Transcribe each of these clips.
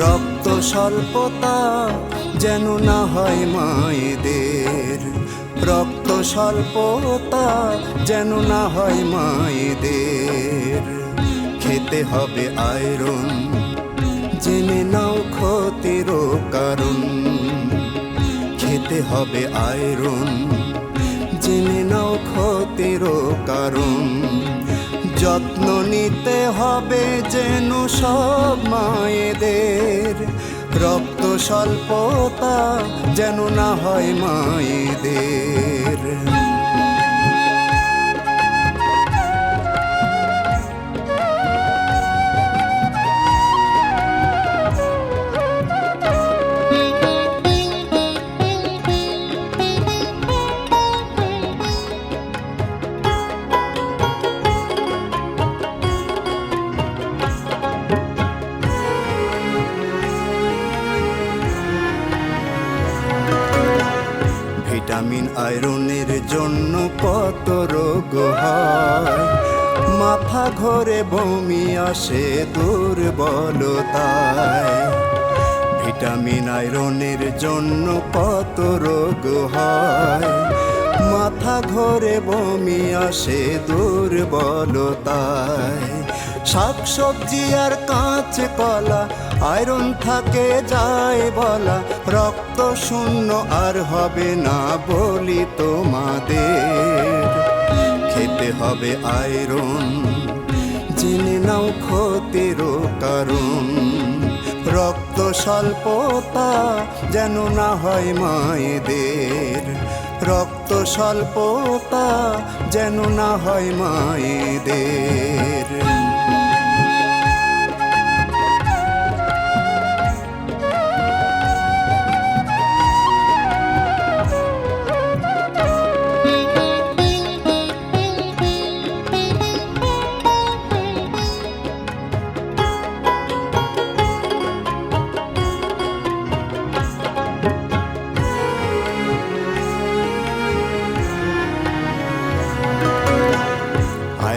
রক্ত স্বল্পতা যেন না হয় মায়েদের। রক্ত স্বল্পতা যেন না হয় মায়েদের। খেতে হবে আয়রন, জেনে নাও ক্ষতির কারণ। খেতে হবে আয়রন, জেনে নাও ক্ষতির কারণ। যত্ন নিতে হবে যেন সব মায়েদের। রক্ত স্বল্পতা যেন না হয় মায়েদের ভিটামিন আয়রনের জন্য কত রোগ হয়। মাথা ঘরে, বমি আসে দুর্বলতায়। ভিটামিন আয়রনের জন্য কত রোগ হয়। মাথা ঘরে, বমি আসে দুর্বলতায়। শাকসবজি আর কাঁচ কলা আয়রন থাকে যায় বলা শূন্য আর হবে না বলি তোমাদের। খেতে হবে আয়রন, জেনে নাও ক্ষতির কারণ। রক্ত স্বল্পতা যেন না হয় মায়েদের। রক্ত স্বল্পতা যেন না হয় মায়েদের।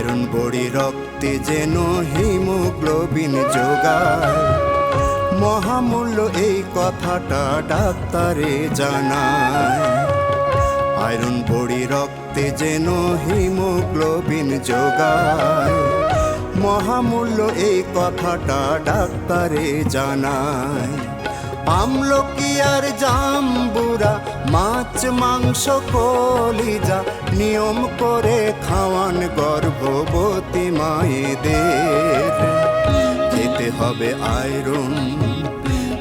আয়রন বড়ি রক্তে যেন হিমোগ্লোবিন যোগায়। মহামূল্য এই কথাটা ডাক্তারে জানায়। আয়রন বড়ি রক্তে যেন হিমোগ্লোবিন যোগায়। মহামূল্য এই কথাটা ডাক্তারে জানায়। আমলকি আর জাম্বুরা, মাছ, মাংস, কলিজা নিয়ম করে খাওয়ান গর্ভবতী আয়রন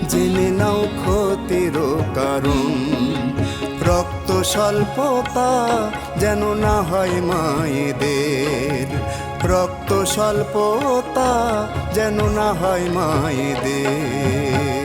জেনে নাও ক্ষতির কারণ। রক্ত স্বল্পতা যেন না হয় মায়েদের। রক্ত স্বল্পতা যেন না হয় মায়েদের।